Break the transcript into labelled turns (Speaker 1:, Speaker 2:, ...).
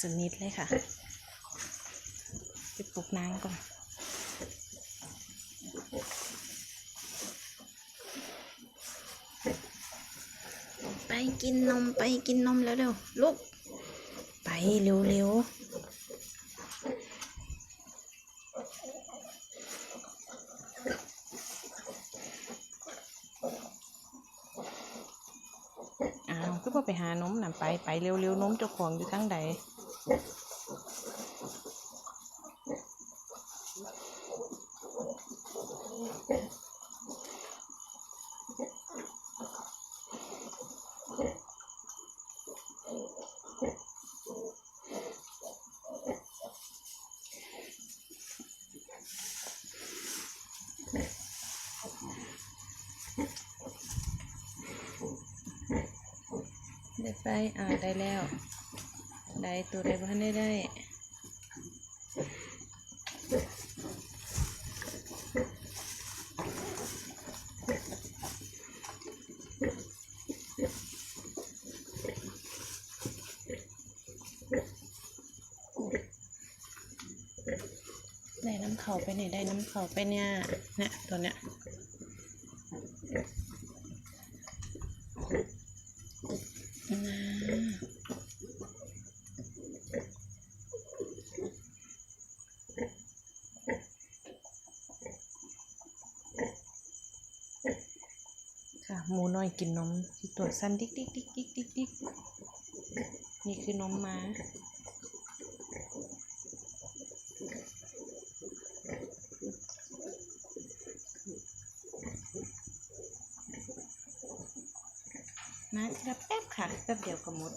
Speaker 1: สนิทเลยค่ะไปปลุกนางก่อนไปกินนมไปกินนมแล้วเร็วลูกไปเร็วๆอ้าวก็พอไปหานมน่ะไปไปเร็วๆนมเจ้าของอยู่ทั้งใด ได้ไปอ่าได้แล้ว ได้ตัวได้บ้านได้ได้ได้น้ำเขาไปเนี่ยได้น้ำเขาไปเนี่ยเนี่ยตัวเนี้ย หมูน้อยกินนมที่ตัวสั้นดิ๊กดิ๊กดิ๊กดิ๊กดิ๊กดิ๊กนี่คือนมม้ามาทีละแป๊บค่ะแป๊บเดียวก็หมด